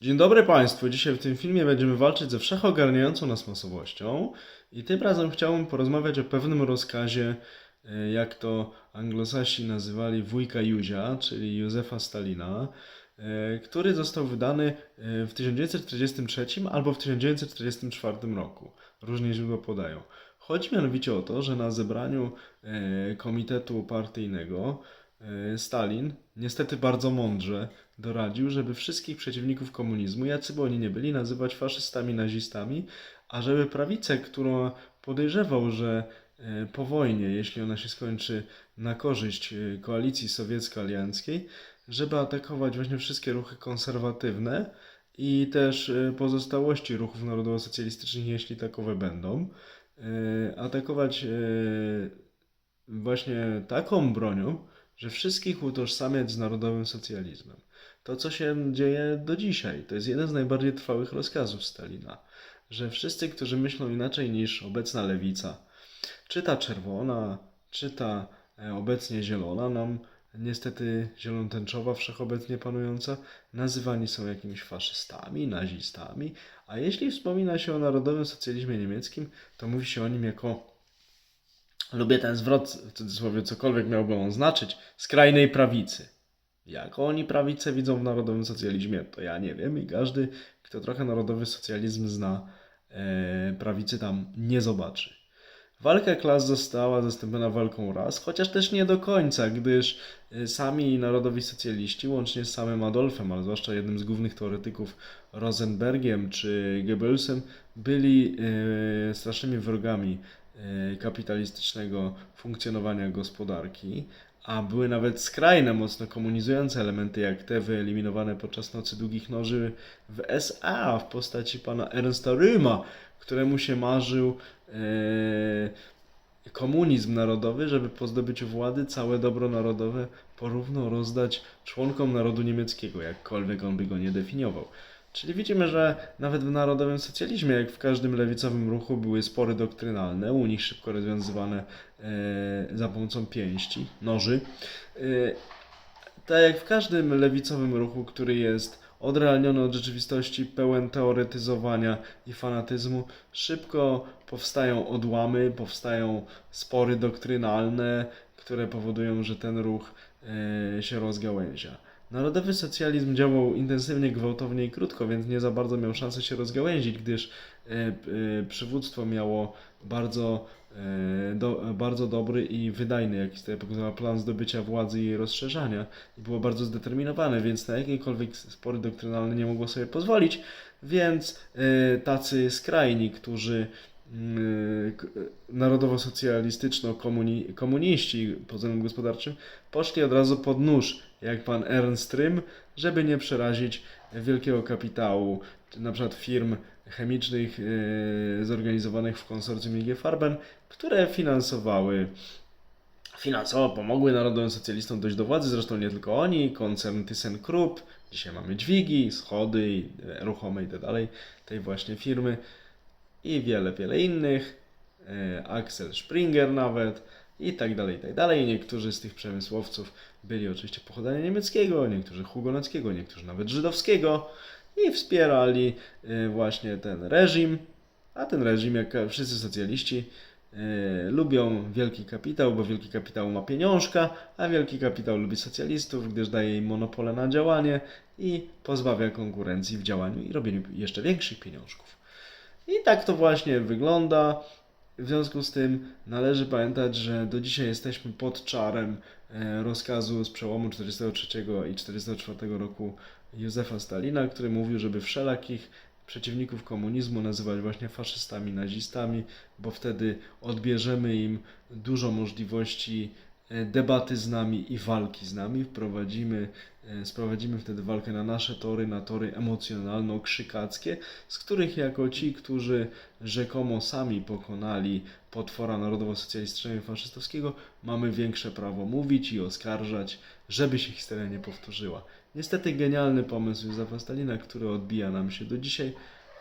Dzień dobry Państwu. Dzisiaj w tym filmie będziemy walczyć ze wszechogarniającą nas masowością i tym razem chciałbym porozmawiać o pewnym rozkazie, e, jak to anglosasi nazywali wujka Józia, czyli Józefa Stalina, e, który został wydany e, w 1943 albo w 1944 roku. Różnie źródła podają. Chodzi mianowicie o to, że na zebraniu komitetu partyjnego Stalin niestety bardzo mądrze doradził, żeby wszystkich przeciwników komunizmu, jacy by oni nie byli, nazywać faszystami, nazistami, a żeby prawicę, którą podejrzewał, że e, po wojnie, jeśli ona się skończy na korzyść e, koalicji sowiecko-alianckiej, żeby atakować właśnie wszystkie ruchy konserwatywne i też e, pozostałości ruchów narodowo-socjalistycznych, jeśli takowe będą. Atakować właśnie taką bronią, że wszystkich utożsamiać z narodowym socjalizmem. To, co się dzieje do dzisiaj, to jest jeden z najbardziej trwałych rozkazów Stalina, że wszyscy, którzy myślą inaczej niż obecna lewica, czy ta czerwona, czy ta e, obecnie zielona, nam niestety zielonotęczowa, wszechobecnie panująca, nazywani są jakimiś faszystami, nazistami, a jeśli wspomina się o narodowym socjalizmie niemieckim, to mówi się o nim jako Lubię ten zwrot, w cudzysłowie, cokolwiek miałby on znaczyć, skrajnej prawicy. Jak oni prawicę widzą w narodowym socjalizmie, to ja nie wiem i każdy, kto trochę narodowy socjalizm zna, e, prawicy tam nie zobaczy. Walka klas została zastąpiona walką ras, chociaż też nie do końca, gdyż e, sami narodowi socjaliści, łącznie z samym Adolfem, ale zwłaszcza jednym z głównych teoretyków Rosenbergiem czy Goebbelsem, byli e, strasznymi wrogami kapitalistycznego funkcjonowania gospodarki, a były nawet skrajne, mocno komunizujące elementy, jak te wyeliminowane podczas Nocy Długich Noży w SA w postaci pana Ernsta Röhma, któremu się marzył e, komunizm narodowy, żeby po zdobyciu władzy całe dobro narodowe porówno rozdać członkom narodu niemieckiego, jakkolwiek on by go nie definiował. Czyli widzimy, że nawet w narodowym socjalizmie, jak w każdym lewicowym ruchu, były spory doktrynalne, u nich szybko rozwiązywane e, za pomocą pięści, noży. E, tak jak w każdym lewicowym ruchu, który jest odrealniony od rzeczywistości, pełen teoretyzowania i fanatyzmu, szybko powstają odłamy, powstają spory doktrynalne, które powodują, że ten ruch e, się rozgałęzia. Narodowy socjalizm działał intensywnie, gwałtownie i krótko, więc nie za bardzo miał szansę się rozgałęzić, gdyż e, e, przywództwo miało bardzo, e, bardzo dobry i wydajny, jak sobie pokazała, plan zdobycia władzy i jej rozszerzania. I było bardzo zdeterminowane, więc na jakiekolwiek spory doktrynalne nie mogło sobie pozwolić, więc tacy skrajni, którzy narodowo-socjalistyczno-komuniści pod względem gospodarczym poszli od razu pod nóż, jak pan Ernst Rym, żeby nie przerazić wielkiego kapitału, czy na przykład firm chemicznych e, zorganizowanych w konsorcjum IG Farben, które finansowały finansowo pomogły narodowym socjalistom dojść do władzy, zresztą nie tylko oni, koncern ThyssenKrupp, dzisiaj mamy dźwigi, schody e, ruchome i tak dalej, tej właśnie firmy i wiele, wiele innych, e, Axel Springer nawet i tak dalej, i tak dalej. Niektórzy z tych przemysłowców byli oczywiście pochodzenia niemieckiego, niektórzy hugonockiego, niektórzy nawet żydowskiego i wspierali e, właśnie ten reżim, a ten reżim, jak wszyscy socjaliści, e, lubią wielki kapitał, bo wielki kapitał ma pieniążka, a wielki kapitał lubi socjalistów, gdyż daje im monopole na działanie i pozbawia konkurencji w działaniu i robieniu jeszcze większych pieniążków. I tak to właśnie wygląda. W związku z tym należy pamiętać, że do dzisiaj jesteśmy pod czarem e, rozkazu z przełomu 43 i 44 roku Józefa Stalina, który mówił, żeby wszelakich przeciwników komunizmu nazywać właśnie faszystami, nazistami, bo wtedy odbierzemy im dużo możliwości debaty z nami i walki z nami. Wprowadzimy, e, sprowadzimy wtedy walkę na nasze tory, na tory emocjonalno-krzykackie, z których jako ci, którzy rzekomo sami pokonali potwora narodowo-socjalistycznego i faszystowskiego, mamy większe prawo mówić i oskarżać, żeby się historia nie powtórzyła. Niestety genialny pomysł Józefa Stalina, który odbija nam się do dzisiaj,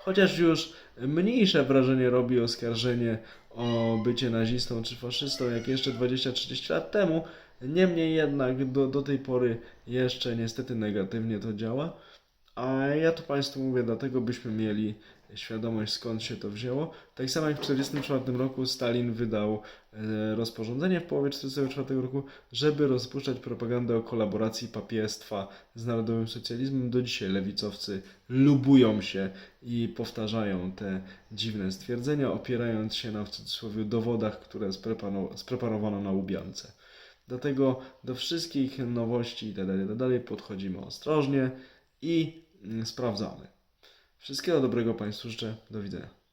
chociaż już mniejsze wrażenie robi oskarżenie o bycie nazistą czy faszystą, jak jeszcze 20-30 lat temu. Niemniej jednak do, do tej pory jeszcze niestety negatywnie to działa. A ja to Państwu mówię, dlatego byśmy mieli świadomość skąd się to wzięło. Tak samo jak w 1944 roku Stalin wydał e, rozporządzenie w połowie 1944 roku, żeby rozpuszczać propagandę o kolaboracji papiestwa z narodowym socjalizmem. Do dzisiaj lewicowcy lubują się i powtarzają te dziwne stwierdzenia, opierając się na w cudzysłowie dowodach, które spreparowano na Łubiance. Dlatego do wszystkich nowości itd. itd. podchodzimy ostrożnie i mm, sprawdzamy. Wszystkiego dobrego Państwu życzę. Do widzenia.